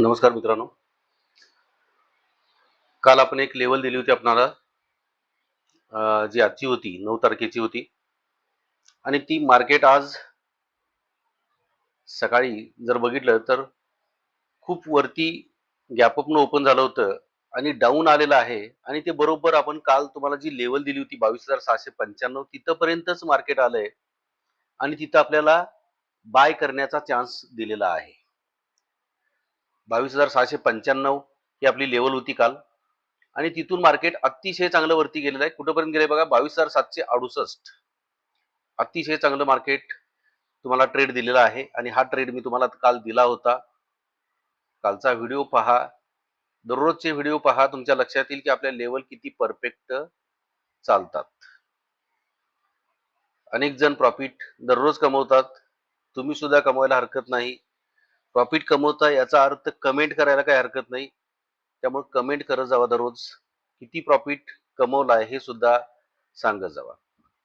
नमस्कार मित्रांनो. काल आपण एक लेवल दिली होती आपणाला जी आजची होती नऊ तारखेची होती. आणि ती मार्केट आज सकाळी जर बघितलं तर खूप वरती गॅपअपनं ओपन झालं होतं आणि डाऊन आलेलं आहे. आणि ते बरोबर आपण काल तुम्हाला जी लेवल दिली होती बावीस हजार सहाशे पंच्याण्णव तिथंपर्यंतच मार्केट आलंय. आणि तिथं आपल्याला बाय करण्याचा चान्स दिलेला आहे. बावीस हजार सहाशे पंच्याण्णव ही आपली लेवल होती काल. आणि तिथून मार्केट अतिशय चांगलं वरती गेलेलं आहे. कुठंपर्यंत गेले बघा? बावीस हजार सातशे अडुसष्ट. अतिशय चांगलं मार्केट तुम्हाला ट्रेड दिलेला आहे. आणि हा ट्रेड मी तुम्हाला काल दिला होता. कालचा व्हिडिओ पहा. दररोजचे व्हिडिओ पहा. तुमच्या लक्षात येईल की आपल्या लेवल किती परफेक्ट चालतात. अनेक जण प्रॉफिट दररोज कमवतात. तुम्ही सुद्धा कमवायला हरकत नाही. प्रॉफिट कमवता याचा अर्थ कमेंट करायला काही हरकत नाही. त्यामुळे कमेंट करत जावा दररोज. किती प्रॉफिट कमवला आहे हे सुद्धा सांगत जावा.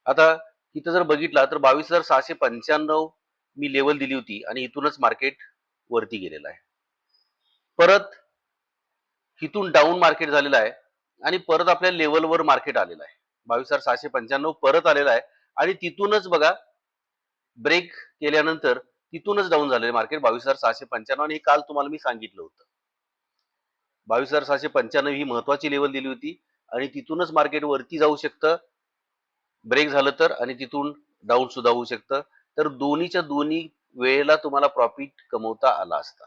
आता इथं जर बघितला तर बावीस हजार सहाशे पंच्याण्णव मी लेवल दिली होती आणि इथूनच मार्केट वरती गेलेलं आहे. परत इथून डाऊन मार्केट झालेलं आहे आणि परत आपल्या लेवलवर मार्केट आलेलं आहे. बावीस हजार सहाशे पंच्याण्णव परत आलेलं आहे आणि तिथूनच बघा ब्रेक केल्यानंतर तिथूनच डाऊन झालेलं मार्केट बावीस हजार सहाशे पंच्याण्णव आणि हे काल तुम्हाला मी सांगितलं होतं. बावीस हजार सहाशे पंच्याण्णव ही महत्वाची लेवल दिली होती आणि तिथूनच मार्केट वरती जाऊ शकतं. ब्रेक झालं तर आणि तिथून डाऊन सुद्धा होऊ शकतं. तर दोन्हीच्या दोन्ही वेळेला तुम्हाला प्रॉफिट कमवता आला असता.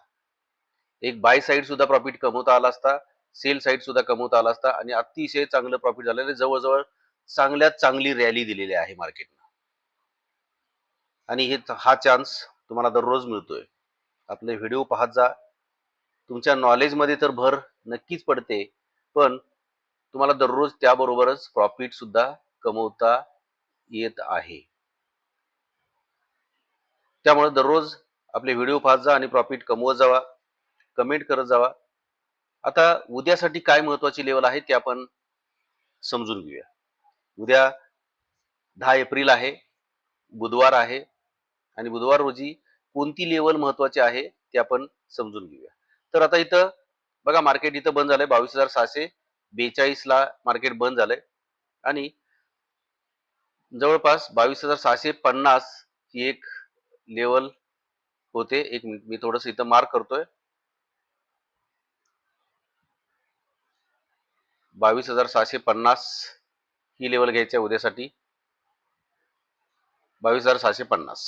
एक बाय साईड सुद्धा प्रॉफिट कमवता आला असता सेल साईड सुद्धा कमवता आला असता आणि अतिशय चांगलं प्रॉफिट झालेलं जवळजवळ चांगल्यात चांगली रॅली दिलेली आहे मार्केटनं आणि हे हा चान्स तुम्हाला दररोज मिळतोय. आपले व्हिडिओ पाहत जा. तुमच्या नॉलेजमध्ये तर भर नक्कीच पडते. पण तुम्हाला दररोज त्याबरोबरच प्रॉफिट सुद्धा कमवता येत आहे. त्यामुळे दररोज आपले व्हिडिओ पाहत जा आणि प्रॉफिट कमवत जावा. कमेंट करत जावा. आता उद्यासाठी काय महत्वाची लेवल आहे ते आपण समजून घेऊया. उद्या दहा एप्रिल आहे. बुधवार आहे. आणि बुधवार रोजी कोणती लेवल महत्वाची आहे ते आपण समजून घेऊया. तर आता इथं बघा मार्केट इथं बंद झालंय. बावीस हजार सहाशे बेचाळीस ला मार्केट बंद झालंय. आणि जवळपास बावीस हजार सहाशे पन्नास ही एक लेवल होते. एक मिनिट मी थोडस इथं मार्क करतोय. बावीस हजार सहाशे पन्नास ही लेवल घ्यायची आहे उद्यासाठी. बावीस हजार सहाशे पन्नास.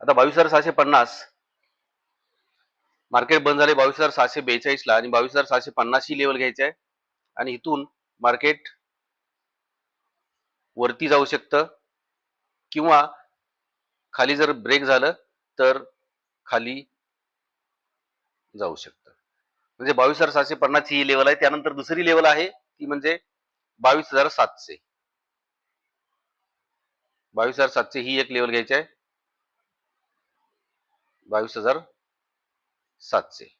आता बावीस हजार सहाशे पन्नास. मार्केट बंद झाले बावीस हजार सहाशे बेचाळीस ला आणि बावीस हजार सहाशे पन्नास ही लेवल घ्यायची आहे. आणि इथून मार्केट वरती जाऊ शकतं. किंवा खाली जर ब्रेक झालं तर खाली जाऊ शकतं. म्हणजे बावीस हजार सहाशे पन्नास ही लेवल आहे. त्यानंतर दुसरी लेवल आहे ती म्हणजे बावीस हजार सातशे. बावीस हजार सातशे ही एक लेवल घ्यायची आहे. बावीस हजार सातशे.